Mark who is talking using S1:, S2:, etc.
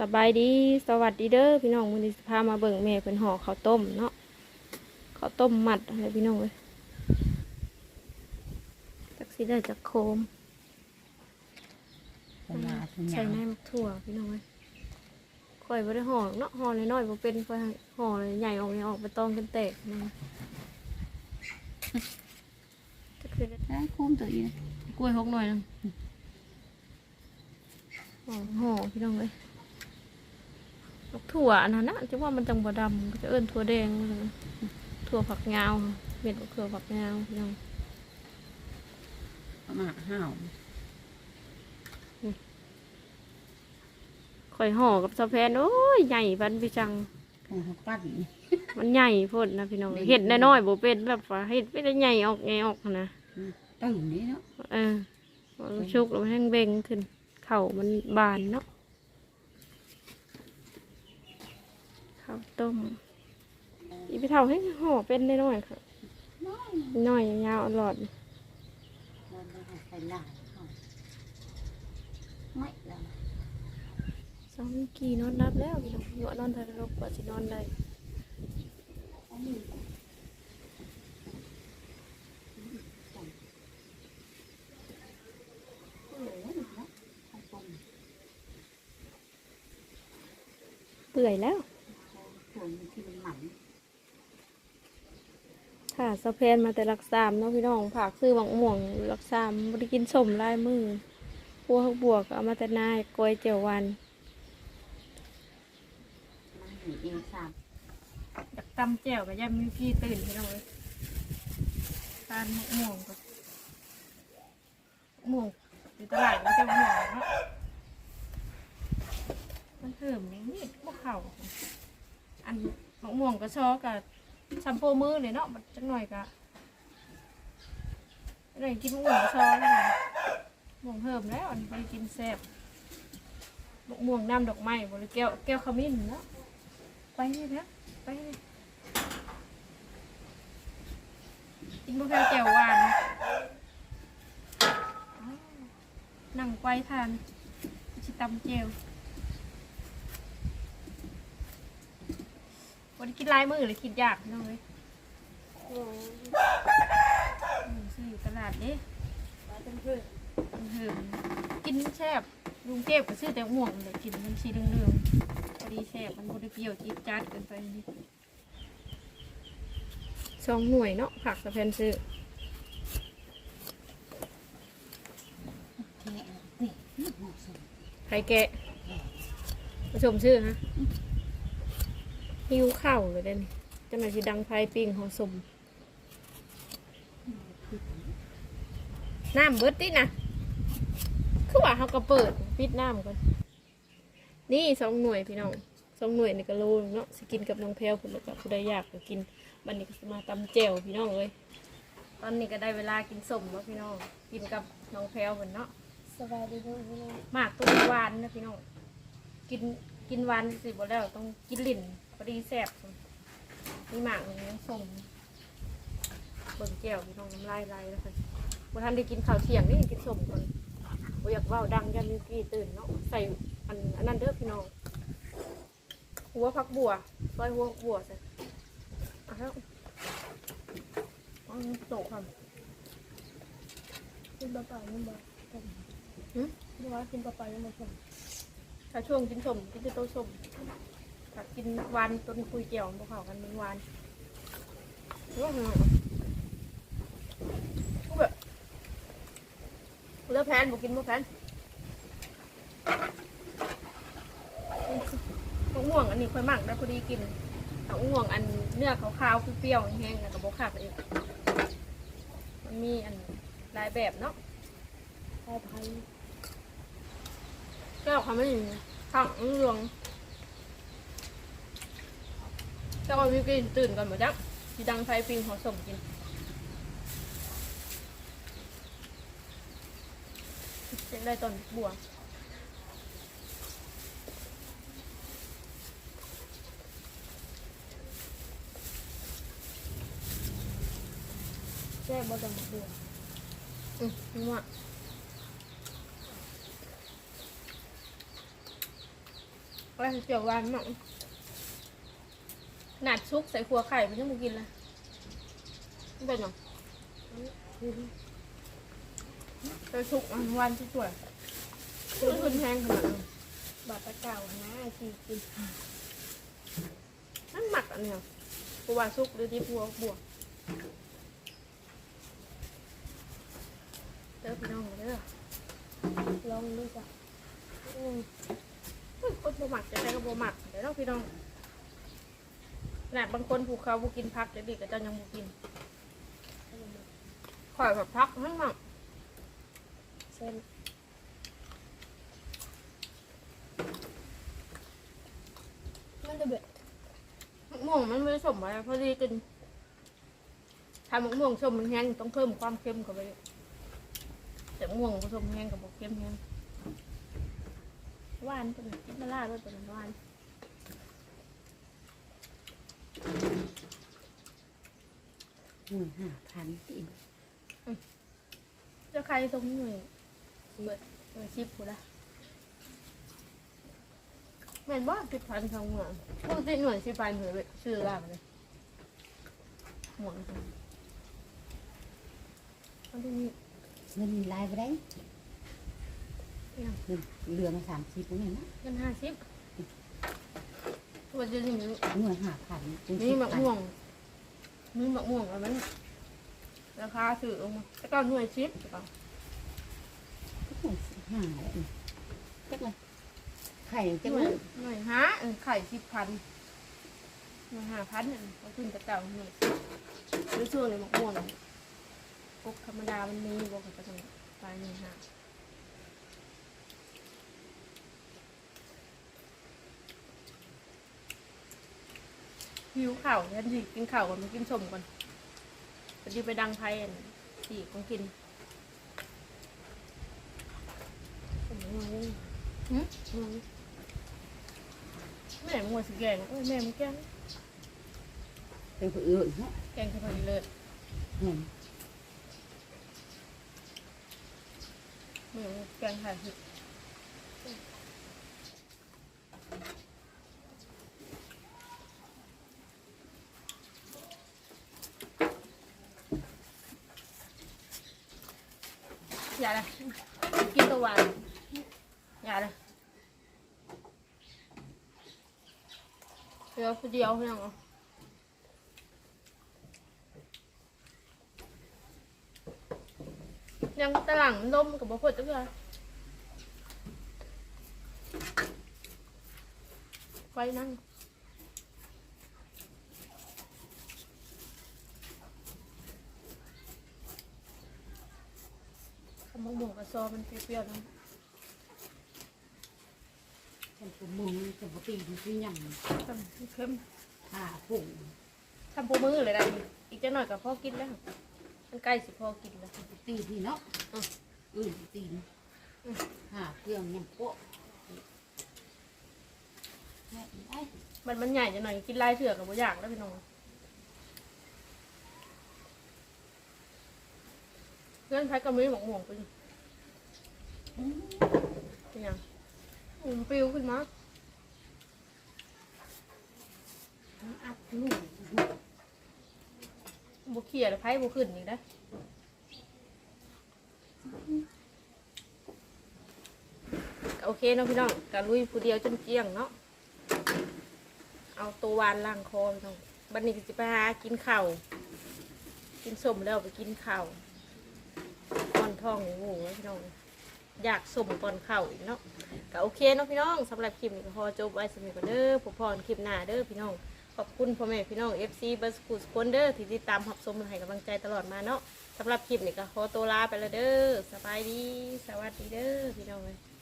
S1: สบายดีสวัสดีเด้อพี่น้องวันนี้สิพามาเบิ่งแม่เป็นห่อข้าวต้มเนาะข้าวต้มมัดอะไรพี่น้องเลยจักสีได้จากโคม
S2: สลาส
S1: ใส่
S2: ยาม
S1: ในมักถั่วพี่น้องเลยค่อยบ่ได้ห่อเนาะห่อน้อยๆบ่เป็นค่อยห่อเลยใหญ่ออกใหญ่ออกไปต้องกันแตกนะจักสิได้
S2: ได้คุ้มตัวอีก
S1: กล้วยหกหน่อยหนึงห่อห่อพี่น้องเลย มักถั่วอันนั้นนะจะว่ามันจังบ่ดำก็จะเอิ้นถั่วแดงว่าซั่นนะถั่วผักยาวเม็ดมะเขือผักยาวพี่น้อง
S2: ประมาณห้าว
S1: ข่อยห่อกับสะแพนโอ้ยใหญ่บันพี่จัง
S2: ของเขาปั้นนี่
S1: มันใหญ่โพดนะพี่น้องเห็ดน้อยๆบ่เป็นแบบว่าเห็ดไม่ได้ใหญ่ออกไงออกนะ
S2: ตื่นนี่เนาะ
S1: เออมันชุกแล้วมันแห้งเบ่งขึ้น เข่ามันบานเนาะ ข้าวต้ม อีพี่เท่าให้ห่อเป็นน้อยๆค่ะน้อยยาวๆอร่อย
S2: วันนี้ใส่ลายเขาไม่แล้ว
S1: สองกี่นอนรับแล้วพี่น้องอยู่นอนทารกกว่าสินอนได้
S2: อันนี้
S1: เปื่อยแล้ว
S2: ส่วนที่มันหมัน
S1: ค่ะสะเพนมาแต่รักสามเนาะพี่น้องผักซื้อหมังม่วงรักสามบริกินสมลายมือพวกบวกเอามาแต่นายกล้วยเจียววัน
S2: มันอยู่เองสาม
S1: อยากตำแจ่วกับย่ามีพี่ตื่นพี่น้องเลยทานหมกม่วงกับม่วงอยู่ตลาดมันจะม่วงเนาะมันเถิมนี่นี่พวกเขา อันหมกม่วงก็ชอกับชัมโปมือเลยเนาะมันจังหน่อยกะอะไรกินหมกม่วงก็ชอแล้วนะม่วงเถิมแล้วอันนี้ไปกินแซ่บหมกม่วงน้ำดอกไม้บริแก้วแก้วขมิ้นเนาะไปเลยนะไปเลยกินบุฟเฟ่ต์แจ่วหวานอ้าวนั่งไกวทานชิตำเจว วันนี้กินลายมือหรือกินยากพี่น้องเลยอืมซื้ออยู่ตลาดเด้เป็นเพื่อนกินแซ่บลุงเก็บก็ซื้อแต่ห่วงเลยกินมันชีเรื่องๆพอดีแซ่บมันบไดเปรี้ยวจี๊ดจ๊าดเกินไปนี่สองหน่วยเนาะผักสะเพนซื้อ
S2: แค่นี่นี่หมกสม
S1: ไข่แกะผสมชื่อฮะ หิวข้าวเลยเด่นจะมาสิดังไฟปิ้งหอสมน้ำเบิดดินะคือว่าเขาก็เปิดปิดน้ำก่อนนี่สองหน่วยพี่น้องสองหน่วยนี่ก็โลนึงเนาะสกินกับน้องแพลวคุณแล้วก็ผู้ใดอยากก็กินบันนี้ก็สิมาตำแจ่วพี่น้องเลยตอนนี้ก็ได้เวลากินสมแล้วพี่น้องกินกับน้องแพลวเหมือนเนาะ
S3: สบายดีทุกคน
S1: หมากตัวหวานนะพี่น้องกินกินหวานสิบ่แล้วต้องกินลิ่น พอดีแซ่บมีหมากหนึ่งยังส่งเบิ่งแก้วพี่น้องน้ำลายไหลแล้วค่ะบ่ทันได้กินข้าวเที่ยงนี่กินสมก่อนบ่อยากเว้าดังยันมิวกี้ตื่นเนาะใส่อันอันนั้นเด้อพี่น้องหัวผักบัวซอยหัวบัวใส่อะแล้วเอาโตค่ะ
S3: กินปลาเปล่ายังบ่ผม
S1: หืม
S3: ดูว่ากินปลาเปล่ายังบ่ผม
S1: ถ้าช่วงกินสมกินแต่โตสม ถ้ากินหวานต้นคุยเจียวบ่เข้ากันมันหวานว่าไงกูแบบเลือกแพนบอกกินบ่แพนมะม่วงอันนี้ค่อยหมักได้พอดีกินมะม่วงอันเนื้อขาวๆเปรี้ยวๆแห้งๆแล้วก็บ่คักเองมันมีอันหลายแบบเนาะ
S3: ปลาไทย
S1: แก้วเขาไม่มีข้างเหลือง เจ้าพี่กินตื่นก่อนหมดจังสีดังไฟปิงผสมกินเส้นได้ตอนบัวแซ่บบ่จังบัวอืมนี่ว่าว่าเจียวหวานมาก ขนาดซุกใส่ขัวไข่มันยังบ่กินเลยมันเป็นหยังใส่ซุกอันหวานสวยๆมันขึ้นแพงขนาดนั้น
S3: บาดตะเก่านะที่กิน
S1: นั่นหมักอันเนี้ยเพราะว่าซุกหรือที่พัวบวกเด้อพี่น้องเด้อ
S3: ลองดูจ้ะอืม
S1: อุ้ยคนบ่หมักจะใช้ก็บ่หมักเดี๋ยวเราพี่น้องข นาดบางคนผูกเขาบ่กินพักเดี๋ยวดีก็เจ้ายังบ่กินข่อยแบบพักทั้งหมัก
S3: เส้นมันจะเบ็ด
S1: มะม่วงมันไม่ได้สมไว้พอดีกินทำมะม่วงส้มมันแห้งต้องเพิ่มความเค็มเข้าไปแต่มะม่วงผสมแห้งกับบ่เค็มแห้งหวานตัวนี้มะล่าด้วยตัวนี้หวาน
S2: หมื่นห้าพันอีก
S1: เจะใครตรงนี้หน่อยเบิดเบิดชิปกูละแม่นบ่สิบพันทางเมืองปกติหน่วยสิบพันเหมือนชื่ออะไรเลยหมวงจังอันที่นี่
S2: เงินลายไปได้
S1: ยัง
S2: เงินเรือมาสามสิบนี่นะ
S1: เงินห้าสิบตัวเดียวนี่
S2: หมื่นห้าพันจน
S1: นี่มะม่วง นี่มะม่วงอันนั้นราคาถือลงมาแต่ก็หน่วยชิปใช่ปะ
S2: หมื่นห้าเลยจักเลยไข่
S1: ห
S2: จัก
S1: น่
S2: เล
S1: วย
S2: ย
S1: หน่วยห้าเออไข่สิบพันหน่วยห้าพันเนี่ยเขาขึ้นกระเจ้าหน่วยหรือช่วงในมะม่วงปกธรรมดามันมีบอกกับกระเจ้าปลายหน่วยห้า หิวข่าวยันสิกินข่าวก่อนมากินสมก่อนพอดีไปดังไพ่อันสี่ของกิน
S3: ผมงง
S1: หืมอืมแม่มึงว่าสิแกงโอ้ยแม่มึงแกง
S2: เป็นผู้อื่นเนาะ
S1: แกงเฉพาะเลิศ
S2: เห็น
S1: แม่มึงแกงไข่ผิดอย่าเลย กินตัวหวานอย่าเลยเดี๋ยวคนเดียวเพียงเหรอ ยังตะหลังนมกับบ่พดจังเลยไฟนั่งขมงหมูกระ ซอมันเปรี้ยวๆนะ
S2: ฉันก็มึงจะปกติมันคือหยัง
S1: ทำเข้ม
S2: ผ่าผง
S1: ทำปูมือเลยได้ อีกจะหน่อยกับพ่อกินแล้ว มันใกล้สิพ่อกินแล้ว
S2: ตีที่เนาะ
S1: อืม
S2: อื่นตีน
S1: อืม
S2: หาเครื่องยังโป๊ะแม่ไอ้
S1: มันมันใหญ่จะหน่อยกินลายเถื่อกับบ่อยากแล้วพี่น้องเพื่อนพักกับมือหมกหมวงไปอยู่
S2: อืม
S1: เป็นยังอืมปิวขึ้นมา
S2: อัดลูก
S1: บุเขียแล้วไพ่บุขึ้นอีกนะโอเคเนาะพี่น้องกะลุยผู้เดียวจนเกลี้ยงเนาะเอาตัววานล่างคอพี่น้องบันนี้ก็จะไปหากินข้าวกินสมแล้วไปกินข้าวก่อนท้องโอ้โหพี่น้อง อยากสมก่อนข้าอีกเนาะก็โอเคเนาะพี่น้องสำหรับคลิปนี้ก็พอจบไว้สมิกันเด้อผมพรคลิปหน้าเด้อพี่น้องขอบคุณพ่อแม่พี่น้อง FC เบอร์สกูสคนเด้อที่ติดตามหับสมและให้กำลังใจตลอดมาเนาะสำหรับคลิปนี้ก็ขอตัวลาไปแล้วเด้อสบายดี สวัสดีเด้อพี่น้องเลย